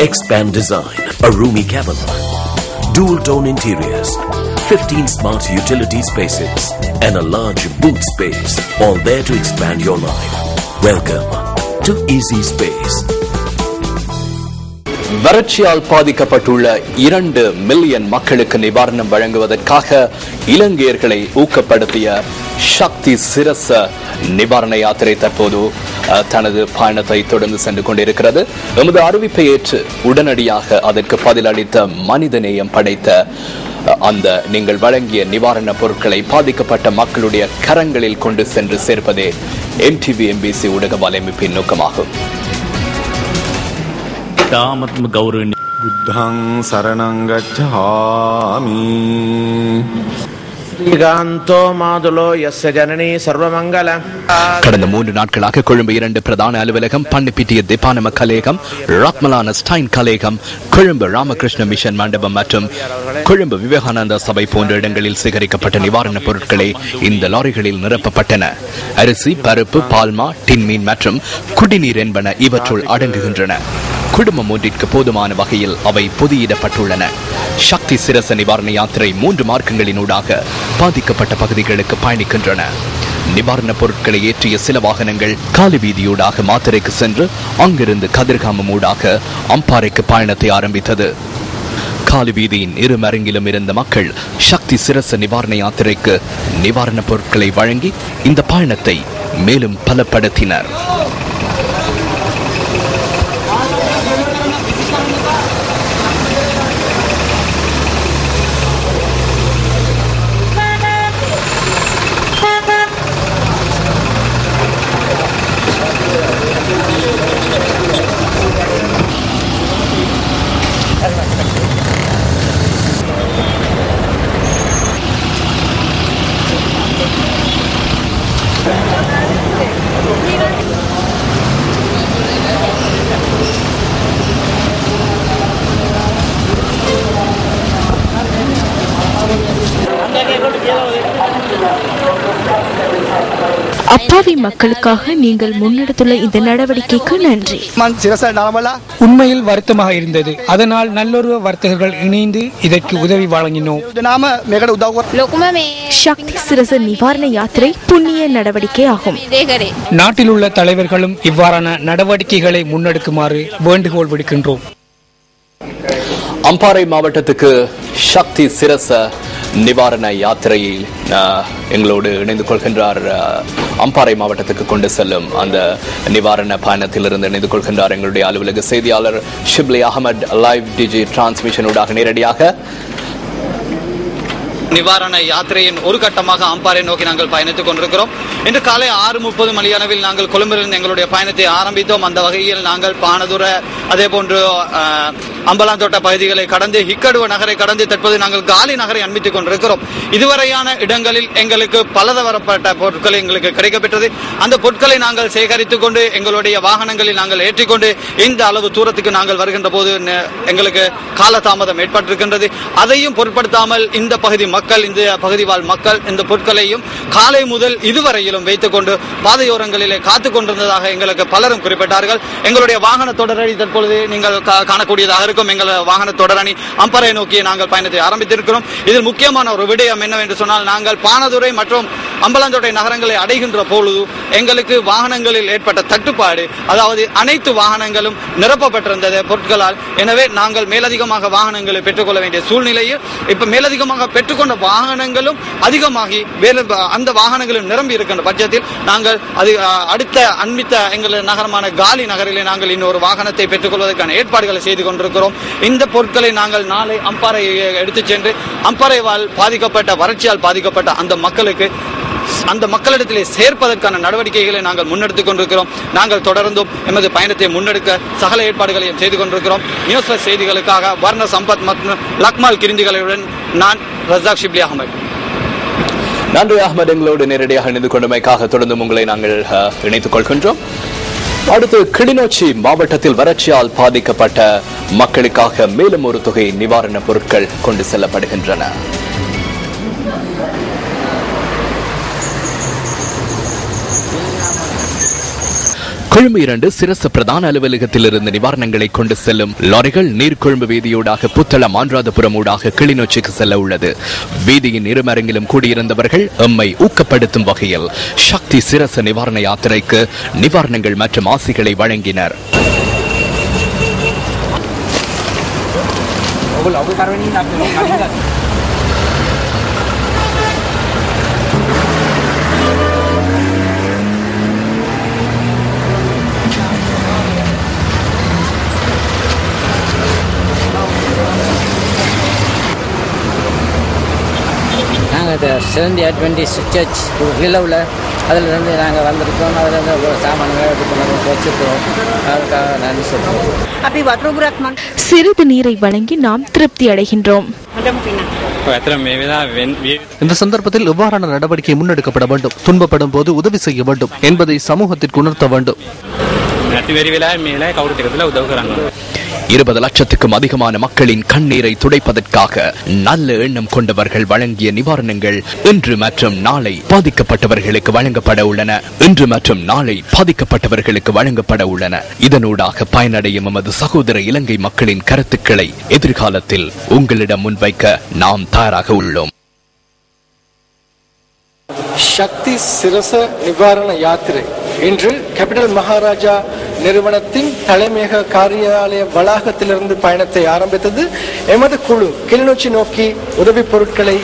Expand Design, a roomy cabin, dual tone interiors, 15 smart utility spaces, and a large boot space, all there to expand your life. Welcome to Easy Space. வறட்சியால் பாதிக்கப்பட்டுள்ள இரண்டு million மக்களுக்கு நிவாரணம் வழங்குவதற்காக இலங்கையர்களை ஊக்கப்படுத்திய சக்தி சிரச நிவாரண யாத்திரை தற்போது தனது பயணத்தை தொடர்ந்து சென்று கொண்டிருக்கிறது. எமது அறிவிப்பை ஏற்று உடனடியாக அதற்கு பதிலளித்த மனிதநேயம் படைத்த அந்த நீங்கள் வழங்கிய நிவாரண பொருட்களை பாதிக்கப்பட்ட மக்களுடைய கரங்களில் கொண்டு சென்று சேர்ப்பதே எம்டிவி எம்பிசி ஊடக வலையமைப்பின் நோக்கமாகும். புத்தங் சரணங்கச்சாமி மாதுலோ யசகரணி சர்வமங்கல. கடந்த மூன்று நாட்களாக கொழும்பு இரண்டு பிரதான அலுவலகம் பன்னிப்பிட்டிய திபானம கலேகம் ராத்மலான ஸ்டைன் கலேகம் கொழும்பு ராமகிருஷ்ண மிஷன் மண்டபம் மற்றும் கொழும்பு விவேகானந்த சபை போன்ற இடங்களில் சேகரிக்கப்பட்ட நிவாரணப் பொருட்களை இந்த லாரிகளில் நிரப்பப்பட்டன. அரிசி பருப்பு பால்மா டின்மீன் மற்றும் குடிநீர் என்பன இவற்றுள் அடங்குகின்றன. குடும்பம் ஒன்றிற்கு போதுமான வகையில் அவை பொதியிடப்பட்டுள்ளன. சக்தி சிரச நிவாரண யாத்திரை மூன்று மார்க்கங்களினூடாக பாதிக்கப்பட்ட பகுதிகளுக்கு பயணிக்கின்றன. நிவாரணப் பொருட்களை ஏற்றிய சில வாகனங்கள் காலி வீதியூடாக மாத்திரைக்கு சென்று அங்கிருந்து கதிர்காமம் ஊடாக அம்பாறைக்கு பயணத்தை ஆரம்பித்தது. காலி வீதியின் இரு மருங்கிலும் இருந்த மக்கள் சக்தி சிரச நிவாரண யாத்திரைக்கு நிவாரணப் பொருட்களை வழங்கி இந்த பயணத்தை மேலும் பலப்படுத்தினர். Mira. அப்பாவி மக்களுக்காக நீங்கள் முன்னெடுத்துள்ள இந்த நடவடிக்கைக்கு நன்றி. உண்மையில் வருத்தமாக இருந்தது. அதனால் நல்லுறவு வர்த்தகர்கள் இணைந்து இதற்கு உதவி வழங்கினோம். சக்தி சிரச நிவாரண யாத்திரை புண்ணிய நடவடிக்கை ஆகும். நாட்டில் உள்ள தலைவர்களும் இவ்வாறான நடவடிக்கைகளை முன்னெடுக்குமாறு வேண்டுகோள் விடுக்கின்றோம். அம்பாறை மாவட்டத்துக்கு சக்தி சிரச நிவாரண யாத்திரையில் எங்களோடு இணைந்து கொள்கின்றார் அம்பாறை மாவட்டத்துக்கு கொண்டு செல்லும் அந்த நிவாரண பயணத்திலிருந்து இணைந்து கொள்கின்றார் எங்களுடைய அலுவலக செய்தியாளர் ஷிப்லி அகமது லைவ் டிஜி டிரான்ஸ்மிஷனூடாக நேரடியாக நிவாரண யாத்திரையின் ஒரு கட்டமாக அம்பாறை நோக்கி நாங்கள் பயணித்துக் கொண்டிருக்கிறோம். இன்று காலை ஆறு முப்பது மணியளவில் நாங்கள் கொழும்பிலிருந்து எங்களுடைய பயணத்தை ஆரம்பித்தோம். அந்த வகையில் நாங்கள் பானதுர அதே போன்று அம்பலாந்தோட்ட பகுதிகளை கடந்து ஹிக்கடுவ நகரை கடந்து தற்போது நாங்கள் காலி நகரை அண்மித்துக் கொண்டிருக்கிறோம். இதுவரையான இடங்களில் எங்களுக்கு பலதவரப்பட்ட பொருட்கள் எங்களுக்கு கிடைக்கப்பெற்றது. அந்த பொருட்களை நாங்கள் சேகரித்துக் கொண்டு எங்களுடைய வாகனங்களில் நாங்கள் ஏற்றிக்கொண்டு இந்த அளவு தூரத்துக்கு நாங்கள் வருகின்ற போது எங்களுக்கு காலதாமதம் ஏற்பட்டிருக்கின்றது. அதையும் பொருட்படுத்தாமல் இந்த பகுதி மக்கள் இந்த பகுதி வாழ் மக்கள் இந்த பொருட்களையும் காலை முதல் இதுவரையிலும் வைத்துக் கொண்டு பாதையோரங்களிலே காத்துக் கொண்டிருந்ததாக எங்களுக்கு பலரும் குறிப்பிட்டார்கள். எங்களுடைய வாகன தொடரணி தற்பொழுது நீங்கள் காணக்கூடியதாக இருக்கும். எங்கள் வாகன தொடரணி அம்பரை நோக்கி நாங்கள் பயணத்தை ஆரம்பித்திருக்கிறோம். இதில் முக்கியமான ஒரு விடயம் என்னவென்று சொன்னால் நாங்கள் பானதுரை மற்றும் அம்பலாந்தோட்டை நகரங்களை அடைகின்ற பொழுது எங்களுக்கு வாகனங்களில் ஏற்பட்ட தட்டுப்பாடு அதாவது அனைத்து வாகனங்களும் நிரப்பப்பட்டிருந்தது பொருட்களால். எனவே நாங்கள் மேலதிகமாக வாகனங்களை பெற்றுக்கொள்ள வேண்டிய சூழ்நிலையில் இப்ப மேலதிகமாக பெற்றுக்கொண்ட வாகனங்களும் அதிகமாகி வேறு அந்த வாகனங்களும் நிரம்பி இருக்கின்ற பட்சத்தில் நாங்கள் அது அடுத்த அண்மித்த எங்கள் நகரமான காலி நகரிலே நாங்கள் இன்னொரு வாகனத்தை பெற்றுக்கொள்வதற்கான ஏற்பாடுகளை செய்து கொண்டிருக்கிறோம். இந்த பொருட்களை நாங்கள் நாளை அம்பாறை எடுத்துச் சென்று அம்பாறைவால் பாதிக்கப்பட்ட வறட்சியால் பாதிக்கப்பட்ட அந்த மக்களுக்கு அந்த மக்களிடத்திலே சேர்ப்பதற்கான நடவடிக்கைகளை நாங்கள் முன்னெடுத்துக் கொண்டிருக்கிறோம். நாங்கள் தொடர்ந்தும் எமது பயணத்தை முன்னெடுக்க சகல ஏற்பாடுகளையும் செய்து கொண்டிருக்கிறோம். நியூஸ் செய்திகளுக்காக வர்ண சம்பத் மற்றும் லக்மால் கிரிந்திகளுடன் நான் ரஜாக் ஷிப்லி அகமது நன்றி அகமது எங்களோடு நேரடியாக இணைந்து கொண்டமைக்காக தொடர்ந்து உங்களை நாங்கள் இணைத்துக் கொள்கின்றோம். அடுத்து கிளிநொச்சி மாவட்டத்தில் வறட்சியால் பாதிக்கப்பட்ட மக்களுக்காக மேலும் ஒரு தொகை நிவாரணப் பொருட்கள் கொண்டு செல்லப்படுகின்றன. கொழும்பு இரண்டு சிரச பிரதான அலுவலகத்தில் இருந்து நிவாரணங்களை கொண்டு செல்லும் லாரிகள் நீர்கொழும்பு வீதியூடாக புத்தளம் ஆன்றாதபுரம் ஊடாக கிளிநொச்சிக்கு செல்ல உள்ளது. வீதியின் இருமரங்கிலும் கூடியிருந்தவர்கள் எம்மை ஊக்கப்படுத்தும் வகையில் சக்தி சிரச நிவாரண யாத்திரைக்கு நிவாரணங்கள் மற்றும் ஆசிகளை வழங்கினர். சிறந்தி அட்வென்டிஸ் சர்ச் ரிலவில் அதில் இருந்து நாங்கள் வந்திருக்கோம். அதில் இருந்து ஒரு சாமான்கள் எடுத்து கொண்டு வந்து வச்சுருக்கோம் அதுக்காக நன்றி சொல்கிறோம் சிறிது நீரை வழங்கி நாம் திருப்தி அடைகின்றோம். இந்த சந்தர்ப்பத்தில் எவ்வாறான நடவடிக்கை முன்னெடுக்கப்பட வேண்டும்? துன்பப்படும் போது உதவி செய்ய வேண்டும் என்பதை சமூகத்திற்கு உணர்த்த வேண்டும். இருபது லட்சத்துக்கும் அதிகமான மக்களின் கண்ணீரை துடைப்பதற்காக நல்ல எண்ணம் கொண்டவர்கள் வழங்கிய நிவாரணங்கள் இன்று மற்றும் நாளை பாதிக்கப்பட்டவர்களுக்கு வழங்கப்பட உள்ளன. இன்று மற்றும் நாளை பாதிக்கப்பட்டவர்களுக்கு வழங்கப்பட உள்ளன. இதனூடாக பயனடையும் எமது சகோதர இலங்கை மக்களின் கருத்துக்களை எதிர்காலத்தில் உங்களிடம் முன்வைக்க நாம் தயாராக உள்ளோம். சக்தி சிரச நிவாரண யாத்திரை. இன்று கேபிட்டல் மகாராஜா நிறுவனத்தின் தலைமையக காரியாலய வளாகத்திலிருந்து பயணத்தை ஆரம்பித்தது. எமது குழு கிளிநொச்சி நோக்கி உதவி பொருட்களை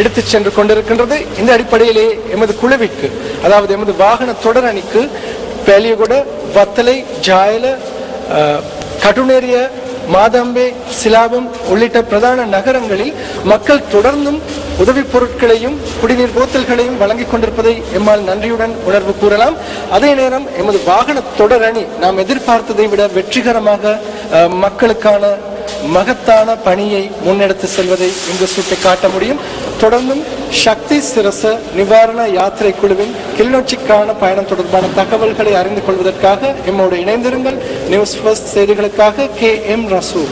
எடுத்து சென்று கொண்டிருக்கின்றது. இந்த அடிப்படையிலே எமது குழுவிற்கு அதாவது எமது வாகன தொடர் அணிக்கு பேலியகுட வத்தலை ஜாயல கடுநெறிய மாதம்பே சிலாபம் உள்ளிட்ட பிரதான நகரங்களில் மக்கள் தொடர்ந்தும் உதவி பொருட்களையும் குடிநீர் போத்தல்களையும் வழங்கிக் கொண்டிருப்பதை எம்மால் நன்றியுடன் உணர்வு கூறலாம். அதே நேரம் எமது வாகன தொடர் அணி நாம் எதிர்பார்த்ததை விட வெற்றிகரமாக மக்களுக்கான மகத்தான பணியை முன்னெடுத்து செல்வதை இங்கு சுட்டிக்காட்ட முடியும். தொடர்ந்தும் சக்தி சிரச நிவாரண யாத்திரை குழுவின் கிளிநொச்சிக்கான பயணம் தொடர்பான தகவல்களை அறிந்து கொள்வதற்காக எம்மோடு இணைந்திருங்கள். நியூஸ் ஃபர்ஸ்ட் செய்திகளுக்காக கே எம் ரசூல்.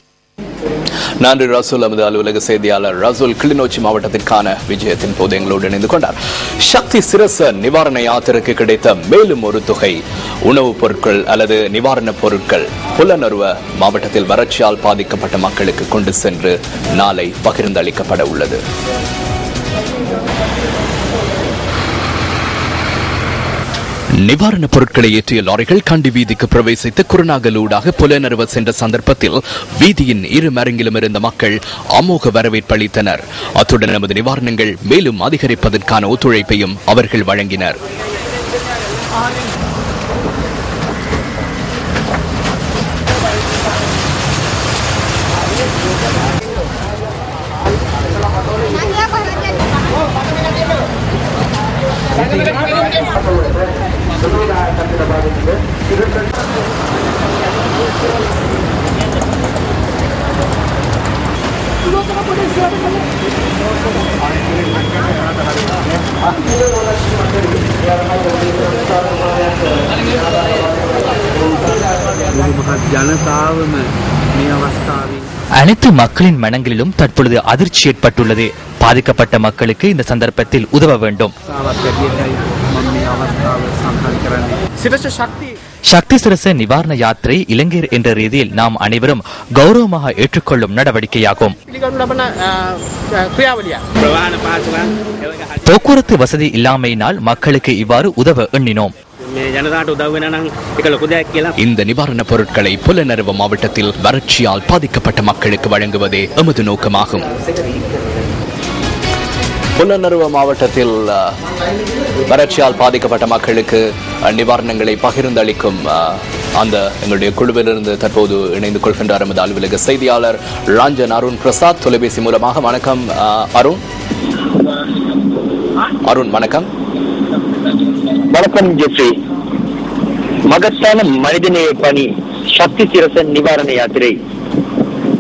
நன்றி ரசூல் அமது அலுவலக செய்தியாளர் ரசூல் கிளிநொச்சி மாவட்டத்திற்கான விஜயத்தின் போது எங்களோடு இணைந்து கொண்டார். சக்தி சிரச நிவாரண யாத்திரைக்கு கிடைத்த மேலும் ஒரு தொகை உணவுப் பொருட்கள் அல்லது நிவாரணப் பொருட்கள் புலனருவ மாவட்டத்தில் வறட்சியால் பாதிக்கப்பட்ட மக்களுக்கு கொண்டு சென்று நாளை பகிர்ந்தளிக்கப்பட உள்ளது. நிவாரணப் பொருட்களை ஏற்றிய லாரிகள் கண்டி வீதிக்கு பிரவேசித்து குருநாகலூடாக புலனறுவ சென்ற சந்தர்ப்பத்தில் வீதியின் இரு மரங்கிலும் இருந்த மக்கள் அமோக வரவேற்பளித்தனர் அத்துடன் நமது நிவாரணங்கள் மேலும் அதிகரிப்பதற்கான ஒத்துழைப்பையும் அவர்கள் வழங்கினர். ජනතාවම මේ අවස්ථාවේ அனைத்து மக்களின் மனங்களிலும் தற்பொழுது அதிர்ச்சி ஏற்பட்டுள்ளது பாதிக்கப்பட்ட மக்களுக்கு இந்த சந்தர்ப்பத்தில் உதவ வேண்டும் අවස්ථාව සඳහන් කරන්නේ. සිරස ශක්තිය சக்தி சிரச நிவாரண யாத்திரை இளைஞர் என்ற ரீதியில் நாம் அனைவரும் கௌரவமாக ஏற்றுக்கொள்ளும் நடவடிக்கையாகும் පිළිගනු ලබන ක්‍රියාවලිය. ප්‍රවාහන පාසුවන් போக்குவரத்து வசதி இல்லாமையினால் மக்களுக்கு இவ்வாறு உதவ எண்ணினோம் මේ ජනතාවට උදව් වෙන නම් එක ලොකු දෙයක් කියලා இந்த நிவாரணப் பொருட்களை புலனருவ மாவட்டத்தில் வறட்சியால் பாதிக்கப்பட்ட மக்களுக்கு வழங்குவதே எமது நோக்கமாகும் புலனருவ மாவட்டத்தில் வறட்சியால் பாதிக்கப்பட்ட மக்களுக்கு நிவாரணங்களை பகிர்ந்தளிக்கும் அந்த எங்களுடைய குழுவிலிருந்து தற்போது இணைந்து கொள்கின்றார் எமது அலுவலக செய்தியாளர் ராஞ்சன் அருண் பிரசாத். தொலைபேசி மூலமாக வணக்கம் அருண். அருண் வணக்கம். வணக்கம் ஜெஃப்ரி மகத்தான மனிதநேய பணி சக்தி சிரசன் நிவாரண யாத்திரை.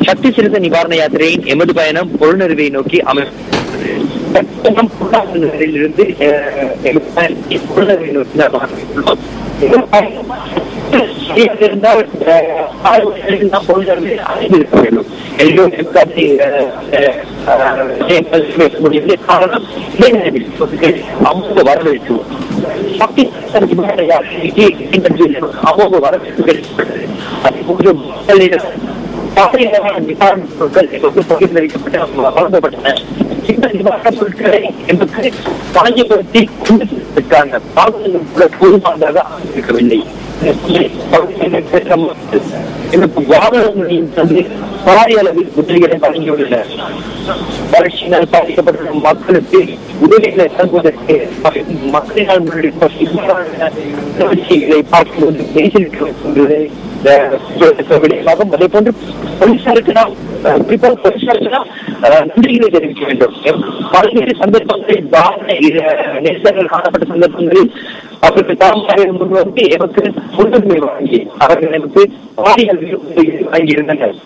சக்தி சிரசன் நிவாரண யாத்திரையின் எமது பயணம் பொருளுணர்வை நோக்கி அமைப்பு பொருளுணர்வை நோக்கி சரியாக இருந்தால், ஆறு அறிந்திருக்க வேண்டும். எல்லோரும் எம்காசி, முடியவில்லை. காரணம் வரவேற்பு சக்தி நிவாரண வரவேற்பு கிடைக்கப்பட்டது அதே போன்று மக்களிடம் பாதையிலான நிவாரண பொருட்கள் வழங்கப்பட்டன இந்த நிவாரணப் பொருட்களை எமக்கு வழங்கப்படுத்தி கொண்டு சென்றிருக்காங்க கூட போதுமானதாக இருக்கவில்லை எனக்கு வாகனங்களையும் தந்து பாரிய அளவில் உதவிகளை வழங்கியுள்ளனர். வறட்சியினால் பாதிக்கப்பட்டுள்ள மக்களுக்கு உதவிகளை தருவதற்கு மக்களினால் முன்னெடுக்கும் பார்க்கும்போது பேசியிருக்கின்றதை விடயமாகும் அதே போன்று போலீசாருக்கு நாம் குறிப்பாக போலீசாருக்கு நாம் நன்றிகளை தெரிவிக்க வேண்டும். பல்வேறு சந்தர்ப்பங்களில் வாகன அஹ், நெரிசல்கள் காணப்பட்ட சந்தர்ப்பங்களில் அவருக்கு தாமாக முன்வந்து எமக்கு முன்னுரிமை வழங்கி அவர்கள் எனக்கு பாரிய வழங்கியிருந்தனர்.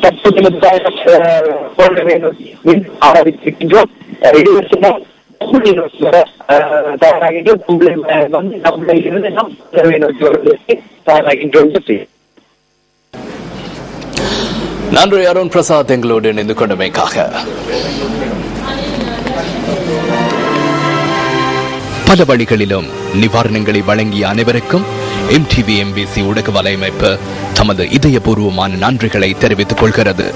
தற்போது நமது போன்றவை ஆரம்பித்திருக்கின்றோம் அஹ், இளவரசர் நம்முடைய நோக்கி நன்றி அருண் பிரசாத் எங்களோடு இணைந்து கொண்டமைக்காக. பல வழிகளிலும் நிவாரணங்களை வழங்கிய அனைவருக்கும் எம்டிவி எம்பிசி ஊடக வலையமைப்பு தமது இதயபூர்வமான நன்றிகளை தெரிவித்துக் கொள்கிறது.